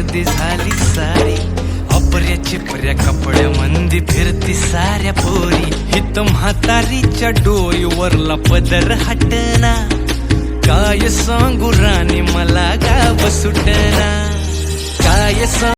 गर्दी झाली सारी. अपर्या चिपऱ्या कपड्या मंदी फिरती साऱ्या पोरी. हित म्हातारीच्या डोईवरला पदर हटना. काय सांगू राणी मला गाव सुटना. काय सांग